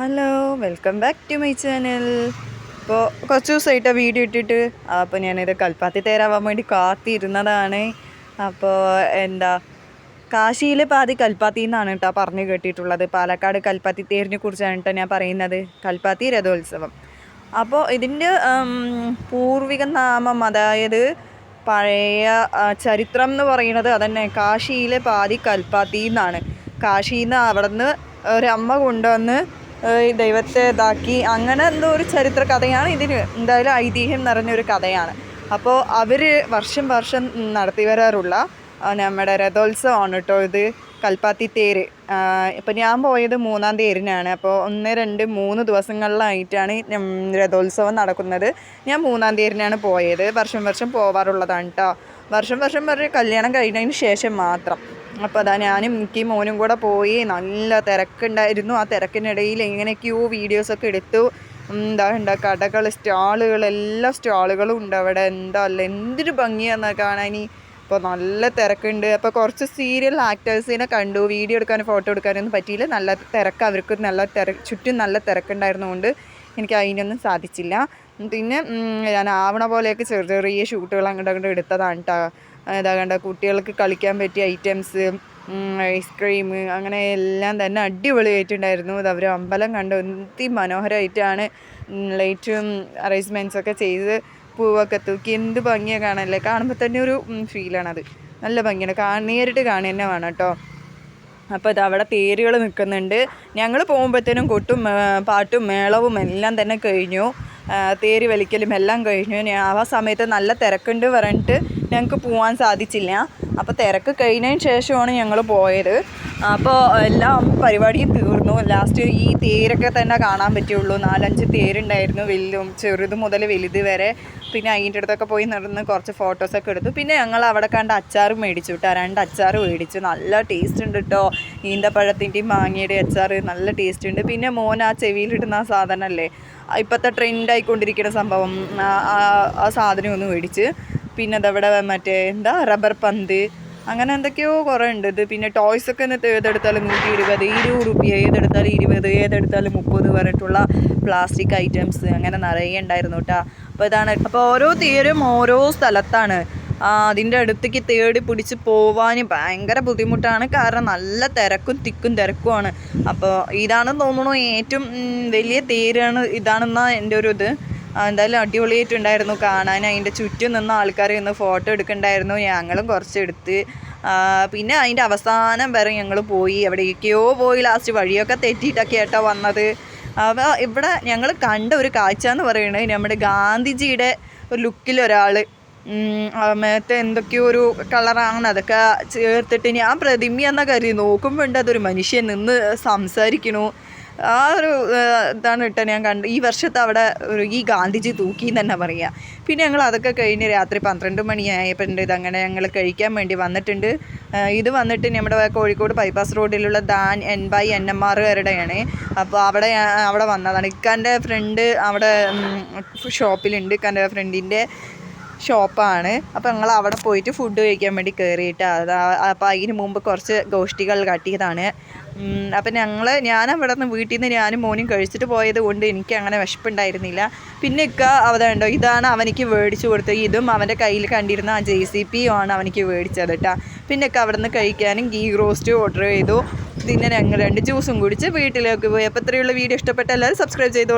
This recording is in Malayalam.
Hello welcome back to my channel ഇപ്പോൾ കുറച്ച് ദിവസമായിട്ട് വീഡിയോ ഇട്ടിട്ട്. അപ്പോൾ ഞാനിത് കൽപ്പാത്തി തേരാവാൻ വേണ്ടി കാത്തിരുന്നതാണ്. അപ്പോൾ എന്താ കാശിയിൽ പാതി കൽപ്പാത്തി എന്നാണ് കേട്ടോ പറഞ്ഞു കേട്ടിട്ടുള്ളത്. പാലക്കാട് കൽപ്പാത്തി തേരിനെ കുറിച്ചാണ് കേട്ടോ ഞാൻ പറയുന്നത്. കൽപ്പാത്തി രഥോത്സവം. അപ്പോൾ ഇതിന്റെ പൂർവിക നാമം അതായത് പഴയ ചരിത്രം എന്ന് പറയുന്നത് അതന്നെ കാശിയിലെ പാതി കൽപ്പാത്തി എന്നാണ്. കാശിയിൽ നിന്ന് അവിടെ നിന്ന് ഒരമ്മ കൊണ്ടുവന്ന് ദൈവത്തെ ഇതാക്കി. അങ്ങനെ എന്തോ ഒരു ചരിത്ര കഥയാണ്. ഇതിന് എന്തായാലും ഐതിഹ്യം നിറഞ്ഞൊരു കഥയാണ്. അപ്പോൾ അവർ വർഷം വർഷം നടത്തി വരാറുള്ള നമ്മുടെ രഥോത്സവമാണ് കേട്ടോ ഇത്. കൽപ്പാത്തി തേര്. ഇപ്പം ഞാൻ പോയത് മൂന്നാം തേരിനാണ്. അപ്പോൾ ഒന്ന് രണ്ട് മൂന്ന് ദിവസങ്ങളിലായിട്ടാണ് രഥോത്സവം നടക്കുന്നത്. ഞാൻ മൂന്നാം തേരിനാണ് പോയത്. വർഷം വർഷം പോവാറുള്ളതാണ് കേട്ടോ വർഷം വർഷം പറഞ്ഞ് കല്യാണം കഴിഞ്ഞതിന് ശേഷം മാത്രം. അപ്പോൾ അതാ ഞാനും എനിക്ക് മോനും കൂടെ പോയി. നല്ല തിരക്കുണ്ടായിരുന്നു. ആ തിരക്കിനിടയിൽ എങ്ങനെയൊക്കെയോ വീഡിയോസൊക്കെ എടുത്തു. എന്താ ഉണ്ട് കടകൾ സ്റ്റാളുകൾ എല്ലാ സ്റ്റാളുകളും ഉണ്ട് അവിടെ. എന്താ അല്ല എന്തൊരു ഭംഗിയാണെന്നാ കാണാൻ. അപ്പോൾ നല്ല തിരക്കുണ്ട്. അപ്പോൾ കുറച്ച് സീരിയൽ ആക്ടേഴ്സിനെ കണ്ടു. വീഡിയോ എടുക്കാനും ഫോട്ടോ എടുക്കാനൊന്നും പറ്റിയില്ല. നല്ല തിരക്ക്. അവർക്ക് നല്ല തിര ചുറ്റും നല്ല തിരക്കുണ്ടായിരുന്നുകൊണ്ട് എനിക്ക് അതിനൊന്നും സാധിച്ചില്ല. പിന്നെ ഞാൻ ആവണ പോലെയൊക്കെ ചെറിയ ചെറിയ ഷൂട്ടുകൾ അങ്ങോട്ട് അങ്ങോട്ട് എടുത്തതാണ് കേട്ടോ ഇതാ കണ്ട കുട്ടികൾക്ക് കളിക്കാൻ പറ്റിയ ഐറ്റംസ് ഐസ്ക്രീം അങ്ങനെ എല്ലാം തന്നെ അടിപൊളിയായിട്ടുണ്ടായിരുന്നു അവർ അമ്പലം കണ്ട് ഒത്തി മനോഹരമായിട്ടാണ് ലൈറ്റും അറേഞ്ച്മെന്റ്സൊക്കെ ചെയ്ത് പൂവൊക്കെ തൂക്കി എന്ത് ഭംഗിയാണ് കാണാനല്ലേ കാണുമ്പോൾ തന്നെ ഒരു ഫീലാണത് നല്ല ഭംഗിയാണ്. കാ നേരിട്ട് കാണുക വേണം കേട്ടോ. അപ്പോൾ ഇത് അവിടെ പേരുകൾ നിൽക്കുന്നുണ്ട് ഞങ്ങൾ പോകുമ്പോഴത്തേനും കൊട്ടും പാട്ടും മേളവും എല്ലാം തന്നെ കഴിഞ്ഞു. തേര് വലിക്കലും എല്ലാം കഴിഞ്ഞു. ആ സമയത്ത് നല്ല തിരക്കുണ്ട് പറഞ്ഞിട്ട് ഞങ്ങൾക്ക് പോവാൻ സാധിച്ചില്ല. അപ്പോൾ തിരക്ക് കഴിഞ്ഞതിന് ശേഷമാണ് ഞങ്ങൾ പോയത്. അപ്പോൾ എല്ലാം പരിപാടിയും തീർന്നു. ലാസ്റ്റ് ഈ തേരൊക്കെ തന്നെ കാണാൻ പറ്റുള്ളൂ നാലഞ്ച് തേരുണ്ടായിരുന്നു വലുതും ചെറുത് മുതൽ വലുത് വരെ. പിന്നെ അതിന്റെ അടുത്തൊക്കെ പോയി നടന്ന് കുറച്ച് ഫോട്ടോസൊക്കെ എടുത്തു. പിന്നെ ഞങ്ങൾ അവിടെ കണ്ട അച്ചാർ മേടിച്ചു കേട്ടോ. രണ്ട് അച്ചാർ മേടിച്ചു. നല്ല ടേസ്റ്റ് ഉണ്ട് കേട്ടോ. ഈന്തപ്പഴത്തിന്റെയും മാങ്ങയുടെയും അച്ചാർ നല്ല ടേസ്റ്റ് ഉണ്ട്. പിന്നെ മോൻ ആ ചെവിയിലിടുന്ന ആ സാധനമല്ലേ? ഇപ്പോഴത്തെ ട്രെൻഡായിക്കൊണ്ടിരിക്കുന്ന സംഭവം. ആ- സാധനം ഒന്ന് മേടിച്ച്. പിന്നെ അതവിടെ മറ്റേ എന്താ റബ്ബർ പന്ത് അങ്ങനെ എന്തൊക്കെയോ കുറേ ഉണ്ട് ഇത് പിന്നെ ടോയ്സ് ഒക്കെ എന്നിട്ട് ഏതെടുത്താലും നൂറ്റി ഇരുപത് ഇരുപത് റുപ്യ ഏതെടുത്താലും ഇരുപത് ഏതെടുത്താലും മുപ്പത് പറഞ്ഞിട്ടുള്ള പ്ലാസ്റ്റിക് ഐറ്റംസ് അങ്ങനെ നിറയെ ഉണ്ടായിരുന്നു കേട്ടോ അപ്പോൾ ഇതാണ് അപ്പോൾ ഓരോ തീരും ഓരോ സ്ഥലത്താണ്. അതിന്റെ അടുത്തേക്ക് തേടി പിടിച്ച് പോവാൻ ഭയങ്കര ബുദ്ധിമുട്ടാണ്. കാരണം നല്ല തിരക്കും തിക്കും തിരക്കുമാണ്. അപ്പോൾ ഇതാണെന്ന് തോന്നുന്നു ഏറ്റവും വലിയ തേരാണ് ഇതാണെന്നാണ് എന്റെ ഒരു ഇത്. എന്തായാലും അടിപൊളിയായിട്ടുണ്ടായിരുന്നു. കാണാൻ അതിന്റെ ചുറ്റും നിന്ന് ആൾക്കാർ നിന്ന് ഫോട്ടോ എടുക്കണ്ടായിരുന്നു. ഞങ്ങളും കുറച്ച് എടുത്ത് പിന്നെ അതിന്റെ അവസാനം വരെ ഞങ്ങൾ പോയി. എവിടേക്കോ പോയി. ലാസ്റ്റ് വഴിയൊക്കെ തെറ്റിയിട്ടൊക്കെ കേട്ടോ വന്നത്. അപ്പോൾ ഇവിടെ ഞങ്ങൾ കണ്ട ഒരു കാഴ്ച എന്ന് പറയുന്നത് നമ്മുടെ ഗാന്ധിജിയുടെ ഒരു ലുക്കിലൊരാൾ മേത്തെ എന്തൊക്കെയോ ഒരു കളറാണ് അതൊക്കെ ചേർത്തിട്ട് ഞാൻ പ്രതിമയെന്ന കാര്യം നോക്കുമ്പോൾ അതൊരു മനുഷ്യൻ നിന്ന് സംസാരിക്കണു. ആ ഒരു ഇതാണ് ഇട്ട ഞാൻ കണ്ട്. ഈ വർഷത്തെ അവിടെ ഒരു ഈ ഗാന്ധിജി തൂക്കി എന്ന് തന്നെ പറയുക പിന്നെ ഞങ്ങൾ അതൊക്കെ കഴിഞ്ഞ് രാത്രി പന്ത്രണ്ട് മണിയായപ്പോൾ ഉണ്ട് അങ്ങനെ ഞങ്ങൾ കഴിക്കാൻ വേണ്ടി വന്നിട്ടുണ്ട്. ഇത് വന്നിട്ട് നമ്മുടെ കോഴിക്കോട് ബൈപ്പാസ് റോഡിലുള്ള ദാൻ എൻ ബൈ എൻ എം ആറുകാരുടെയാണ് അപ്പോൾ അവിടെ അവിടെ വന്നതാണ്. ഇക്കാന്റെ ഫ്രണ്ട് അവിടെ ഷോപ്പിലുണ്ട് ഇക്കാന്റെ ഫ്രണ്ടിന്റെ ഷോപ്പാണ് അപ്പോൾ ഞങ്ങൾ അവിടെ പോയിട്ട് ഫുഡ് കഴിക്കാൻ വേണ്ടി കയറിയിട്ട് അപ്പോൾ അതിന് മുമ്പ് കുറച്ച് ഗോഷ്ഠികൾ കാട്ടിയതാണ്. അപ്പം ഞങ്ങൾ ഞാൻ അവിടെ നിന്ന് വീട്ടിൽ നിന്ന് ഞാനും മോനും കഴിച്ചിട്ട് പോയത് കൊണ്ട് എനിക്ക് അങ്ങനെ വിശപ്പുണ്ടായിരുന്നില്ല. പിന്നെ ഇക്ക അവതുണ്ടോ ഇതാണ് അവനിക്ക് മേടിച്ചു കൊടുത്തത്. ഇതും അവന്റെ കയ്യിൽ കണ്ടിരുന്ന ആ ജെ സി പിയും ആണ് അവനിക്ക് മേടിച്ചത് കേട്ടോ പിന്നെ ഒക്കെ അവിടെ നിന്ന് കഴിക്കാനും ഗീ റോസ്റ്റ് ഓർഡർ ചെയ്തു. പിന്നെ ഞങ്ങൾ രണ്ട് ജ്യൂസും കുടിച്ച് വീട്ടിലേക്ക് പോയി. അപ്പോൾ ഇത്രയുള്ള വീഡിയോ ഇഷ്ടപ്പെട്ട എല്ലാവരും സബ്സ്ക്രൈബ് ചെയ്തോളൂ.